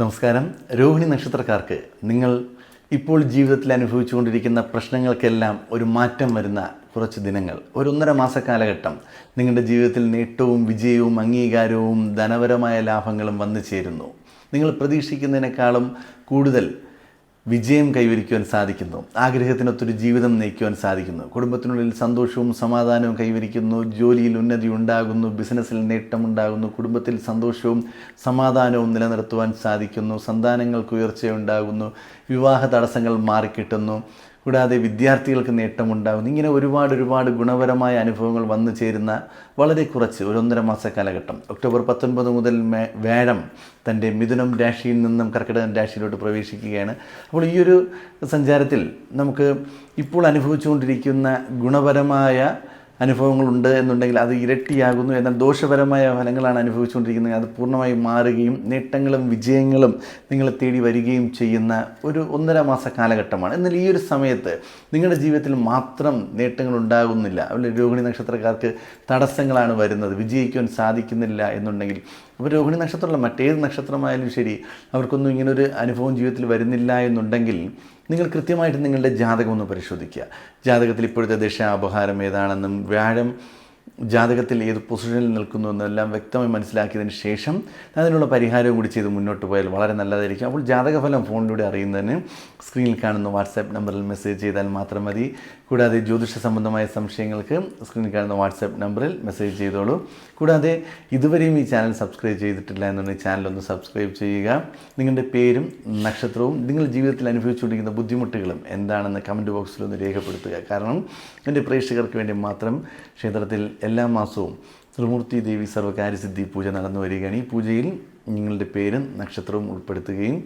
നമസ്കാരം. രോഹിണി നക്ഷത്രക്കാർക്ക് നിങ്ങൾ ഇപ്പോൾ ജീവിതത്തിൽ അനുഭവിച്ചുകൊണ്ടിരിക്കുന്ന പ്രശ്നങ്ങൾക്കെല്ലാം ഒരു മാറ്റം വരുന്ന കുറച്ച് ദിനങ്ങൾ ഒരു ഒന്നര മാസ കാലഘട്ടം നിങ്ങളുടെ ജീവിതത്തിൽ നേട്ടവും വിജയവും അംഗീകാരവും ധനപരമായ ലാഭങ്ങളും വന്നു ചേരുന്നു. നിങ്ങൾ പ്രതീക്ഷിക്കുന്നതിനേക്കാളും കൂടുതൽ വിജയം കൈവരിക്കുവാൻ സാധിക്കുന്നു. ആഗ്രഹത്തിനൊത്തൊരു ജീവിതം നയിക്കുവാൻ സാധിക്കുന്നു. കുടുംബത്തിനുള്ളിൽ സന്തോഷവും സമാധാനവും കൈവരിക്കുന്നു. ജോലിയിൽ ഉന്നതി ഉണ്ടാകുന്നു. ബിസിനസ്സിൽ നേട്ടമുണ്ടാകുന്നു കുടുംബത്തിൽ സന്തോഷവും സമാധാനവും നിലനിർത്തുവാൻ സാധിക്കുന്നു. സന്താനങ്ങൾക്ക് ഉയർച്ചയുണ്ടാകുന്നു. വിവാഹ തടസ്സങ്ങൾ മാറിക്കിട്ടുന്നു. കൂടാതെ വിദ്യാർത്ഥികൾക്ക് നേട്ടമുണ്ടാകുന്നു. ഇങ്ങനെ ഒരുപാട് ഒരുപാട് ഗുണപരമായ അനുഭവങ്ങൾ വന്നു ചേരുന്ന വളരെ കുറച്ച് ഒരു ഒന്നര മാസ കാലഘട്ടം. ഒക്ടോബർ പത്തൊൻപത് മുതൽ വ്യാഴം തന്റെ മിഥുനം രാശിയിൽ നിന്നും കർക്കിടകൻ രാശിയിലോട്ട് പ്രവേശിക്കുകയാണ്. അപ്പോൾ ഈ ഒരു സഞ്ചാരത്തിൽ നമുക്ക് ഇപ്പോൾ അനുഭവിച്ചുകൊണ്ടിരിക്കുന്ന ഗുണപരമായ അനുഭവങ്ങളുണ്ട് എന്നുണ്ടെങ്കിൽ അത് ഇരട്ടിയാകുന്നു. എന്നാൽ ദോഷപരമായ ഫലങ്ങളാണ് അനുഭവിച്ചുകൊണ്ടിരിക്കുന്നത്. അത് പൂർണമായും മാറുകയും നേട്ടങ്ങളും വിജയങ്ങളും നിങ്ങളെ തേടി വരികയും ചെയ്യുന്ന ഒരു ഒന്നര മാസ കാലഘട്ടമാണ്. എന്നാൽ ഈ ഒരു സമയത്ത് നിങ്ങളുടെ ജീവിതത്തിൽ മാത്രം നേട്ടങ്ങൾ ഉണ്ടാകുന്നില്ല. അതുപോലെ രോഹിണി നക്ഷത്രക്കാർക്ക് തടസ്സങ്ങളാണ് വരുന്നത്. വിജയിക്കുവാൻ സാധിക്കുന്നില്ല എന്നുണ്ടെങ്കിൽ അപ്പോൾ രോഹിണി നക്ഷത്രമല്ല മറ്റേത് നക്ഷത്രമായാലും ശരി അവർക്കൊന്നും ഇങ്ങനൊരു അനുഭവം ജീവിതത്തിൽ വരുന്നില്ല എന്നുണ്ടെങ്കിൽ നിങ്ങൾ കൃത്യമായിട്ട് നിങ്ങളുടെ ജാതകം ഒന്ന് പരിശോധിക്കുക. ജാതകത്തിൽ ഇപ്പോഴത്തെ ദശ അപഹാരം ഏതാണെന്നും വ്യാഴം ജാതകത്തിൽ ഏത് പൊസിഷനിൽ നിൽക്കുന്നു എന്നെല്ലാം വ്യക്തമായി മനസ്സിലാക്കിയതിന് ശേഷം അതിനുള്ള പരിഹാരവും കൂടി ചെയ്ത് മുന്നോട്ട് പോയാൽ വളരെ നല്ലതായിരിക്കും. അപ്പോൾ ജാതകഫലം ഫോണിലൂടെ അറിയുന്നതിന് സ്ക്രീനിൽ കാണുന്ന വാട്സാപ്പ് നമ്പറിൽ മെസ്സേജ് ചെയ്താൽ മാത്രം മതി. കൂടാതെ ജ്യോതിഷ സംബന്ധമായ സംശയങ്ങൾക്ക് സ്ക്രീനിൽ കാണുന്ന വാട്സാപ്പ് നമ്പറിൽ മെസ്സേജ് ചെയ്തോളൂ. കൂടാതെ ഇതുവരെയും ഈ ചാനൽ സബ്സ്ക്രൈബ് ചെയ്തിട്ടില്ല എന്നുണ്ടെങ്കിൽ ചാനൽ ഒന്ന് സബ്സ്ക്രൈബ് ചെയ്യുക. നിങ്ങളുടെ പേരും നക്ഷത്രവും നിങ്ങൾ ജീവിതത്തിൽ അനുഭവിച്ചുകൊണ്ടിരിക്കുന്ന ബുദ്ധിമുട്ടുകളും എന്താണെന്ന് കമന്റ് ബോക്സിൽ ഒന്ന് രേഖപ്പെടുത്തുക. കാരണം എന്റെ പ്രേക്ഷകർക്ക് വേണ്ടി മാത്രം ക്ഷേത്രത്തിൽ എല്ലാ മാസവും ത്രിമൂർത്തി ദേവി സർവകാര്യസിദ്ധി പൂജ നടന്നു വരികയാണ്. ഈ പൂജയിൽ നിങ്ങളുടെ പേരും നക്ഷത്രവും ഉൾപ്പെടുത്തുകയും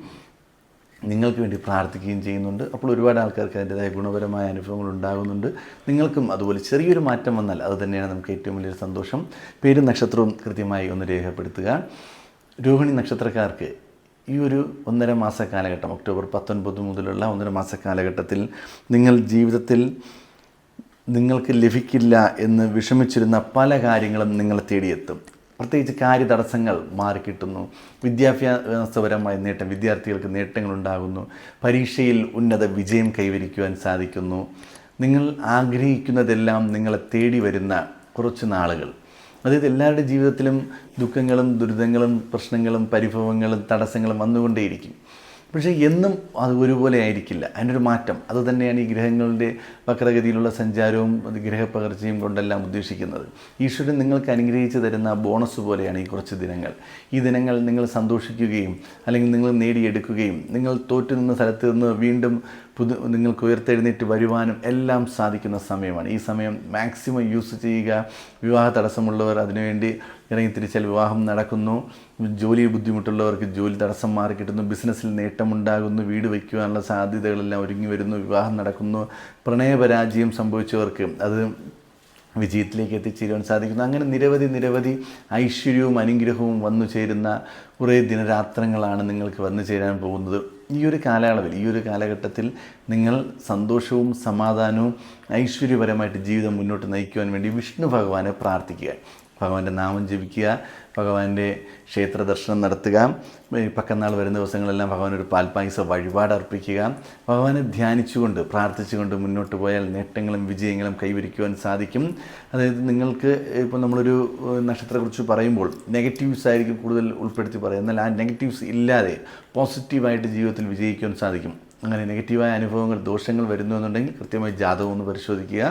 നിങ്ങൾക്ക് വേണ്ടി പ്രാർത്ഥിക്കുകയും ചെയ്യുന്നുണ്ട്. അപ്പോൾ ഒരുപാട് ആൾക്കാർക്ക് അതിന്റെതായ ഗുണപരമായ അനുഭവങ്ങൾ ഉണ്ടാകുന്നുണ്ട്. നിങ്ങൾക്കും അതുപോലെ ചെറിയൊരു മാറ്റം വന്നാൽ അത് തന്നെയാണ് നമുക്ക് ഏറ്റവും വലിയൊരു സന്തോഷം. പേരും നക്ഷത്രവും കൃത്യമായി ഒന്ന് രേഖപ്പെടുത്തുക. രോഹിണി നക്ഷത്രക്കാർക്ക് ഈ ഒരു ഒന്നര മാസ കാലഘട്ടം ഒക്ടോബർ പത്തൊൻപത് മുതലുള്ള ഒന്നര മാസ കാലഘട്ടത്തിൽ നിങ്ങൾ ജീവിതത്തിൽ നിങ്ങൾക്ക് ലഭിക്കില്ല എന്ന് വിഷമിച്ചിരുന്ന പല കാര്യങ്ങളും നിങ്ങളെ തേടിയെത്തും. പ്രത്യേകിച്ച് കാര്യതടസ്സങ്ങൾ മാറിക്കിട്ടുന്നു വിദ്യാഭ്യാസപരമായ നേട്ടം വിദ്യാർത്ഥികൾക്ക് നേട്ടങ്ങൾ ഉണ്ടാകുന്നു. പരീക്ഷയിൽ ഉന്നത വിജയം കൈവരിക്കുവാൻ സാധിക്കുന്നു. നിങ്ങൾ ആഗ്രഹിക്കുന്നതെല്ലാം നിങ്ങളെ തേടി വരുന്ന കുറച്ച് നാളുകൾ. അതായത് എല്ലാവരുടെ ജീവിതത്തിലും ദുഃഖങ്ങളും ദുരിതങ്ങളും പ്രശ്നങ്ങളും പരിഭവങ്ങളും തടസ്സങ്ങളും വന്നുകൊണ്ടേയിരിക്കും. പക്ഷേ എന്നും അത് ഒരുപോലെ ആയിരിക്കില്ല. ഒരു മാറ്റം. അതുതന്നെയാണ് ഈ ഗ്രഹങ്ങളുടെ വക്രഗതിയിലുള്ള സഞ്ചാരവും ഗ്രഹപ്പകർച്ചയും കൊണ്ടെല്ലാം ഉദ്ദേശിക്കുന്നത്. ഈശ്വരൻ നിങ്ങൾക്ക് അനുഗ്രഹിച്ച് തരുന്ന ബോണസ് പോലെയാണ് ഈ കുറച്ച് ദിനങ്ങൾ. ഈ ദിനങ്ങൾ നിങ്ങൾ സന്തോഷിക്കുകയും അല്ലെങ്കിൽ നിങ്ങൾ നേടിയെടുക്കുകയും നിങ്ങൾ തോറ്റു നിന്ന സ്ഥലത്ത് നിന്ന് വീണ്ടും പുതു നിങ്ങൾക്ക് ഉയർത്തെഴുന്നേറ്റ് വരുവാനും എല്ലാം സാധിക്കുന്ന സമയമാണ്. ഈ സമയം മാക്സിമം യൂസ് ചെയ്യുക. വിവാഹ തടസ്സമുള്ളവർ അതിനുവേണ്ടി ഇറങ്ങി തിരിച്ചാൽ വിവാഹം നടക്കുന്നു. ജോലി ബുദ്ധിമുട്ടുള്ളവർക്ക് ജോലി തടസ്സം മാറി കിട്ടുന്നു. ബിസിനസ്സിൽ നേട്ടമുണ്ടാകുന്നു. വീട് വയ്ക്കുവാനുള്ള സാധ്യതകളെല്ലാം ഒരുങ്ങി വരുന്നു. വിവാഹം നടക്കുന്നു. പ്രണയപരാജയം സംഭവിച്ചവർക്ക് അത് വിജയത്തിലേക്ക് എത്തിച്ചേരുവാൻ സാധിക്കുന്നു. അങ്ങനെ നിരവധി നിരവധി ഐശ്വര്യവും അനുഗ്രഹവും വന്നു ചേരുന്ന കുറേ ദിനരാത്രങ്ങളാണ് നിങ്ങൾക്ക് വന്നു ചേരാൻ പോകുന്നത്. ഈ ഒരു കാലയളവിൽ ഈ ഒരു കാലഘട്ടത്തിൽ നിങ്ങൾ സന്തോഷവും സമാധാനവും ഐശ്വര്യപരമായിട്ട് ജീവിതം മുന്നോട്ട് നയിക്കുവാൻ വേണ്ടി വിഷ്ണു ഭഗവാനെ പ്രാർത്ഥിക്കുക. ഭഗവാന്റെ നാമം ജപിക്കുക ഭഗവാന്റെ ക്ഷേത്ര ദർശനം നടത്തുക. പക്കന്നാൾ വരുന്ന ദിവസങ്ങളെല്ലാം ഭഗവാൻ ഒരു പാൽപ്പായസ വഴിപാട് അർപ്പിക്കുക. ഭഗവാനെ ധ്യാനിച്ചുകൊണ്ട് പ്രാർത്ഥിച്ചുകൊണ്ട് മുന്നോട്ട് പോയാൽ നേട്ടങ്ങളും വിജയങ്ങളും കൈവരിക്കുവാൻ സാധിക്കും. അതായത് നിങ്ങൾക്ക് ഇപ്പോൾ നമ്മളൊരു നക്ഷത്രത്തെക്കുറിച്ച് പറയുമ്പോൾ നെഗറ്റീവ്സ് ആയിരിക്കും കൂടുതൽ ഉൾപ്പെടുത്തി പറയുക. എന്നാൽ ആ നെഗറ്റീവ്സ് ഇല്ലാതെ പോസിറ്റീവായിട്ട് ജീവിതത്തിൽ വിജയിക്കുവാൻ സാധിക്കും. അങ്ങനെ നെഗറ്റീവായ അനുഭവങ്ങൾ ദോഷങ്ങൾ വരുന്നു എന്നുണ്ടെങ്കിൽ കൃത്യമായി ജാതകം ഒന്ന് പരിശോധിക്കുക.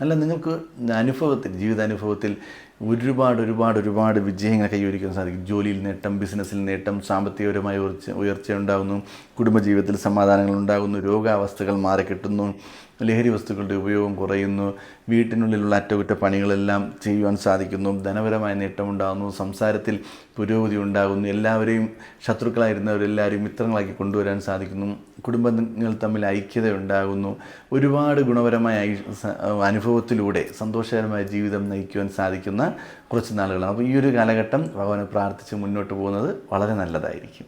അല്ല നിങ്ങൾക്ക് അനുഭവത്തിൽ ജീവിതാനുഭവത്തിൽ ഒരുപാട് ഒരുപാട് ഒരുപാട് വിജയങ്ങൾ കൈവരിക്കാൻ സാധിക്കും. ജോലിയിൽ നേട്ടം ബിസിനസ്സിൽ നേട്ടം സാമ്പത്തികപരമായ ഉയർച്ച ഉയർച്ച ഉണ്ടാകുന്നു കുടുംബജീവിതത്തിൽ സമാധാനങ്ങൾ ഉണ്ടാകുന്നു. രോഗാവസ്ഥകൾ മാറിക്കിട്ടുന്നു. ലഹരി വസ്തുക്കളുടെ ഉപയോഗം കുറയുന്നു. വീട്ടിനുള്ളിലുള്ള അറ്റകുറ്റപ്പണികളെല്ലാം ചെയ്യുവാൻ സാധിക്കുന്നു. ധനപരമായ നേട്ടമുണ്ടാകുന്നു. സംസാരത്തിൽ പുരോഗതി ഉണ്ടാകുന്നു. എല്ലാവരെയും ശത്രുക്കളായിരുന്നവരെല്ലാവരെയും മിത്രങ്ങളാക്കി കൊണ്ടുവരാൻ സാധിക്കുന്നു. കുടുംബങ്ങൾ തമ്മിൽ ഐക്യത ഉണ്ടാകുന്നു ഒരുപാട് ഗുണപരമായ അനുഭവത്തിലൂടെ സന്തോഷകരമായ ജീവിതം നയിക്കുവാൻ സാധിക്കുന്ന കുറച്ച് നാളുകളാണ്. അപ്പോൾ ഈ ഒരു കാലഘട്ടം ഭഗവാനെ പ്രാർത്ഥിച്ച് മുന്നോട്ട് പോകുന്നത് വളരെ നല്ലതായിരിക്കും.